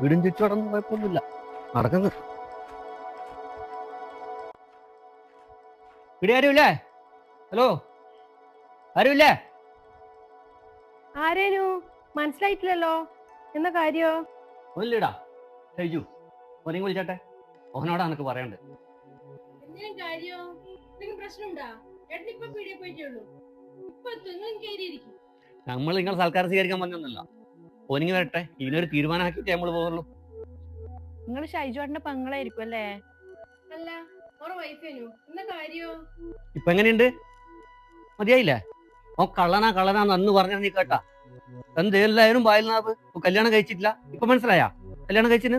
വീടും ചുറ്റുപാടൊന്നും കുഴപ്പമൊന്നുമില്ല. നടക്കുന്നു ഇവിടെ ആരുമില്ലേ? ഹലോ? ആരുമില്ലേ? ആരേനു? മനസ്സിലായിട്ടില്ലല്ലോ. എന്ന കാര്യോ? ഒന്നില്ലടാ ഷൈജു ഓനെയും വിളിച്ചട്ടെ. ഓനോടാ എനിക്ക് പറയണ്ട്. നമ്മൾ നിങ്ങൾ സൽക്കാരം സ്വീകരിക്കാൻ വന്നൊന്നുമില്ല. ഓനിങ് വരട്ടെ. ഇതിനൊരു തീരുമാനമാക്കിട്ടേ നമ്മൾ പോകുള്ളൂ നിങ്ങൾ ഷൈജുവേട്ടന്റെ പെങ്ങളായിരിക്കും അല്ലേ? അല്ല ഓറെ വൈഫേനു എന്ന കാര്യോ? ഇപ്പൊ എങ്ങനെയുണ്ട്? മതിയായില്ലേ? ഓ കള്ളനാ കള്ളനാന്ന് അന്ന് പറഞ്ഞാ നീ കേട്ടാ. എന്ത് എല്ലാവരും വായൽനാവ് കല്യാണം കഴിച്ചിട്ടില്ല? ഇപ്പൊ മനസ്സിലായാ? കല്യാണം കഴിച്ചിന്?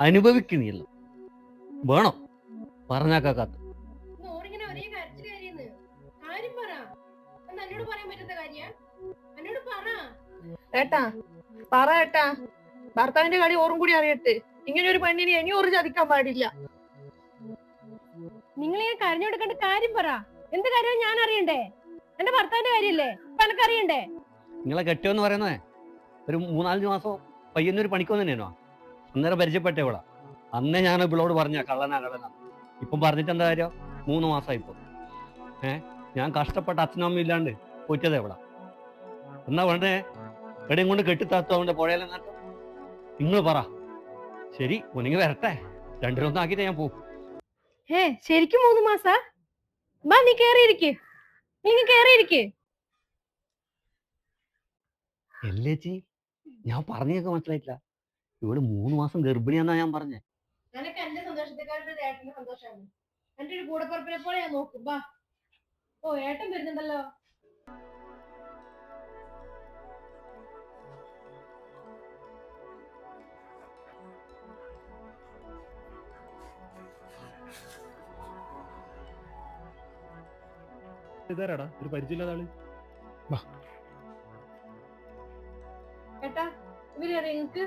അനുഭവിക്കുന്നില്ല വേണോ? പറഞ്ഞാക്കാത്ത ഓറിങ്ങനെ ഒരേ കരച്ചിൽ കാര്യന്ന് കാര്യം പറ. എന്താ എന്നോട് പറയാൻ പറ്റാത്ത കാര്യ. എന്നോട് പറ. ഏട്ടാ പറ ഏട്ടാ. ഭർത്താവിന്റെ കളി ഓറും കൂടി അറിയട്ടെ. ഇങ്ങനെ ഒരു പെണ്ണിനെ ഇനി ഓറ് ചതിക്കാൻ പാടില്ല. നിങ്ങൾ ഇങ്ങനെ കരഞ്ഞു കൊടുക്കേണ്ട കാര്യം പറ. എന്ത് കാര്യം ഞാൻ അറിയണ്ടേ? എന്റെ ഭർത്താവിന്റെ കാര്യല്ലേ? എനക്കറിയണ്ടേ നിങ്ങളെ കെട്ടിയോന്ന് പറയുന്നേ ഒരു മൂന്നാലഞ്ച് മാസം പയ്യന്നൊരു പണിക്കൊന്നു തന്നെയാണോ? അന്നേരം പരിചയപ്പെട്ട ഇവിടെ അന്നേ ഞാൻ ഇവളോട് പറഞ്ഞ കള്ളനാ കള്ളനാ. ഇപ്പം പറഞ്ഞിട്ട് എന്താ കാര്യം? മൂന്ന് മാസമായി ഇപ്പൊ. ഏഹ് ഞാൻ കഷ്ടപ്പെട്ട അച്ഛനും അമ്മയും ഇല്ലാണ്ട് പോറ്റതേ ഇവിടെ എന്നാ വേണ്ടേ എവിടെയും കൊണ്ട് കെട്ടിത്താത്തോണ്ട് പുഴയെല്ലാം നട്ടു. നിങ്ങൾ പറ. ശരി ഒന്നിങ്ങി വരട്ടെ. രണ്ടിലൊന്നും ആക്കിയിട്ട് ഞാൻ പോകും ഏ ശരിക്കും മൂന്ന് മാസാ? ബാ നീ കേറിയിരിക്ക്. നീ കേറിയിരിക്ക്. എല്ലേച്ചി ഞാൻ പറഞ്ഞൊക്കെ മനസ്സിലായിട്ടില്ല. ഇവിടെ മൂന്ന് മാസം ഗർഭിണിയാന്നാ ഞാൻ പറഞ്ഞേ. നിനക്ക് എന്റെ സന്തോഷത്തെക്കാളും ഏട്ടന്റെ സന്തോഷമാണ്. എന്റെ ഒരു കൂടപ്പറപ്പിനെ പോലെ ഞാൻ നോക്കും. ബാ. ഓ ഏട്ടൻ വരുന്നുണ്ടല്ലോ. ഇതാരാടാ? ഒരു പരിചയമില്ലാത്ത ആൾ? ഏട്ടാ ഇവർ നിങ്ങക്ക്?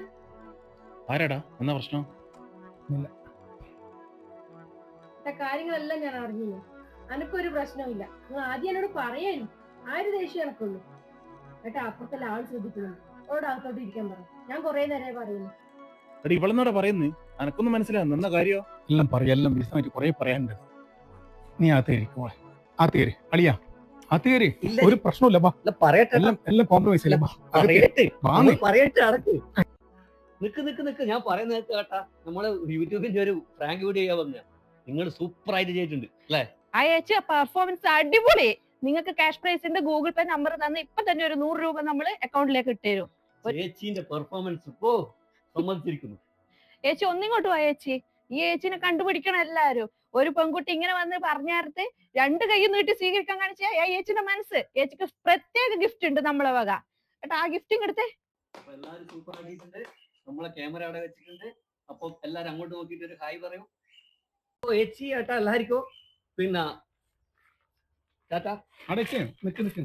ആരാടാ? എന്നാ പ്രശ്നം? കാര്യങ്ങളെല്ലാം ഞാൻ അറിഞ്ഞു അനക്കൊരു പ്രശ്നമില്ല നിങ്ങൾ ആദ്യം എന്നോട് പറയാൻ ആ ഒരു ദേഷ്യം എനക്കുള്ളൂ ഏട്ടാ അപ്പുറത്തെല്ലാം ആൾ ശ്രദ്ധിക്കുന്നുണ്ട്. അവരോട് അകത്തോട്ട് ഇരിക്കാൻ പറ. ഞാൻ കൊറേ നേരമായി പറയുന്നു. എടാ ഇവളെന്നോടാ പറയുന്നത് അനക്കൊന്നും മനസ്സിലാകുന്നു എന്നാ കാര്യോ? എല്ലാം പറയാം എല്ലാം വിശദമായിട്ട് കുറെ പറയാനുണ്ട്. നീ ആ തേരി മോളെ അളിയ തേര് അളിയാ ആ ഒരു പ്രശ്നമില്ല ബാ പറയട്ടെ എല്ലാം എല്ലാം കോംപ്രമൈസ് ഇല്ല ബാ. പറയട്ടെ. പറയട്ടെ അടക്ക്. നിക്ക് നിക്ക് നിക്ക്. ഞാൻ പറയുന്നത് കേട്ടാ. നമ്മൾ യൂട്യൂബിന്റെ ഒരു പ്രാങ്ക് വീഡിയോ ചെയ്യാൻ വന്ന നിങ്ങൾ സൂപ്പർ ആയിട്ട് ചെയ്തിട്ടുണ്ട് അല്ലേ? അയച്ച പെർഫോമൻസ് അടിപൊളി. നിങ്ങൾക്ക് ക്യാഷ് പ്രൈസിന്റെ ഗൂഗിൾ പേ നമ്പർ തന്ന് ഇപ്പൊ തന്നെ ഒരു നൂറ് രൂപ നമ്മൾ അക്കൗണ്ടിലേക്ക് ഇട്ടുതരും ചേച്ചീന്റെ പെർഫോമൻസ് ഇപ്പോ സമ്മതിച്ചിരിക്കുന്നു. ചേച്ചി ഒന്നിങ്ങോട്ട് പോയ ചേച്ചി. ഈ ഏച്ചിനെ കണ്ടുപിടിക്കണം എല്ലാരും ഒരു പെൺകുട്ടി ഇങ്ങനെ വന്ന് പറഞ്ഞേർത്ത് രണ്ട് കൈ നീട്ടി സ്വീകരിക്കാൻ കാണിച്ച ആ ഏച്ചിന്റെ മനസ്സ്. ഏച്ചിക്ക് പ്രത്യേക ഗിഫ്റ്റ് ഉണ്ട് നമ്മളെ വക. കേട്ടോ ആ ഗിഫ്റ്റും എടുത്തേ. നമ്മളെ ക്യാമറ അവിടെ വെച്ചിട്ടുണ്ട്. അപ്പൊ എല്ലാരും അങ്ങോട്ട് നോക്കിട്ട് ഒരു ഹായ് പറയും. ചേച്ചി ഏട്ടാ എല്ലാവർക്കും. പിന്നെ ടാറ്റാ. അടയ്ക്ക് നിക്ക് നിക്ക്.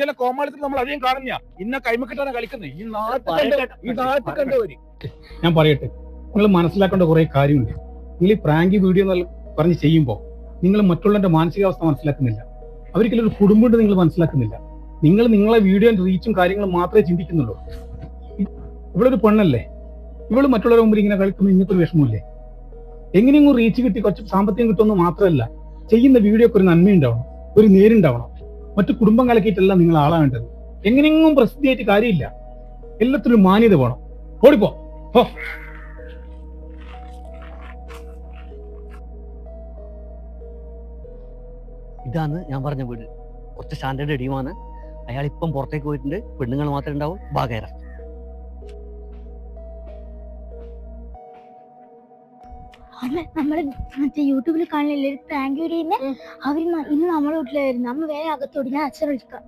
ചില കോമാളിത്തിൽ നമ്മൾ അധികം കാണുന്ന ഇന്ന കൈമക്കിട്ടാണ് കളിക്കുന്നത്. ഈ നാട്ടിൽ കണ്ട ഈ നാട്ടിൽ കണ്ടവര്. ഞാൻ പറയട്ടെ. നിങ്ങൾ മനസ്സിലാക്കേണ്ട കുറെ കാര്യമുണ്ട്. നിങ്ങൾ ഈ പ്രാങ്കി വീഡിയോ പറഞ്ഞ് ചെയ്യുമ്പോൾ നിങ്ങൾ മറ്റുള്ളവരുടെ മാനസികാവസ്ഥ മനസ്സിലാക്കുന്നില്ല. അവർക്കെല്ലാം ഒരു കുടുംബമുണ്ട് നിങ്ങൾ മനസ്സിലാക്കുന്നില്ല. നിങ്ങൾ നിങ്ങളെ വീഡിയോ റീച്ചും കാര്യങ്ങളും മാത്രമേ ചിന്തിക്കുന്നുള്ളൂ. ഇവളൊരു പെണ്ണല്ലേ? ഇവൾ മറ്റുള്ളവരുടെ മുമ്പിൽ ഇങ്ങനെ കളിക്കുമ്പോൾ ഇങ്ങനത്തെ വിഷമമില്ലേ? എങ്ങനെയെങ്കിലും റീച്ച് കിട്ടി കുറച്ച് സാമ്പത്തികം കിട്ടുമെന്ന് മാത്രമല്ല ചെയ്യുന്ന വീഡിയോക്ക് ഒരു നന്മയുണ്ടാവണം ഒരു നേരുണ്ടാവണം. മറ്റു കുടുംബം കലക്കിയിട്ടല്ല നിങ്ങൾ ആളാവേണ്ടത് എങ്ങനെയെങ്കിലും പ്രസിദ്ധിയായിട്ട് കാര്യമില്ല. എല്ലാത്തിനും മാന്യത വേണം. ഓടിപ്പോ. ഇതാണ് ഞാൻ പറഞ്ഞ വീട്. കുറച്ച് സ്റ്റാൻഡേർഡ് ഇടിയുമാണ് അയാൾ ഇപ്പം പുറത്തേക്ക് പോയിട്ടുണ്ട്. പെണ്ണുങ്ങൾ മാത്രമേ ഉണ്ടാവും. ബാഗേര അമ്മ നമ്മൾ മറ്റേ യൂട്യൂബിൽ കാണില്ലേ ഒരു പ്രാങ്ക് വീഡിയോ. അവർ ഇന്ന് നമ്മുടെ വീട്ടിലായിരുന്നു. വരുന്നു അമ്മ വേറെ അകത്തോടി ഞാൻ അച്ഛൻ വിളിക്കാം.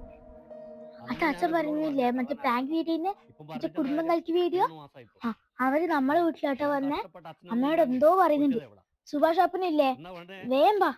അത് അച്ഛൻ പറഞ്ഞില്ലേ മറ്റേ പ്രാങ്ക് വീഡിയോ മറ്റേ കുടുംബം കളിക്ക് വീഡിയോ അവർ നമ്മളെ വീട്ടിലോട്ടാ വന്നേ. അമ്മയോട് എന്തോ പറയുന്നുണ്ട്. സുഭാഷ് അപ്പനില്ലേ? വേമ്പാ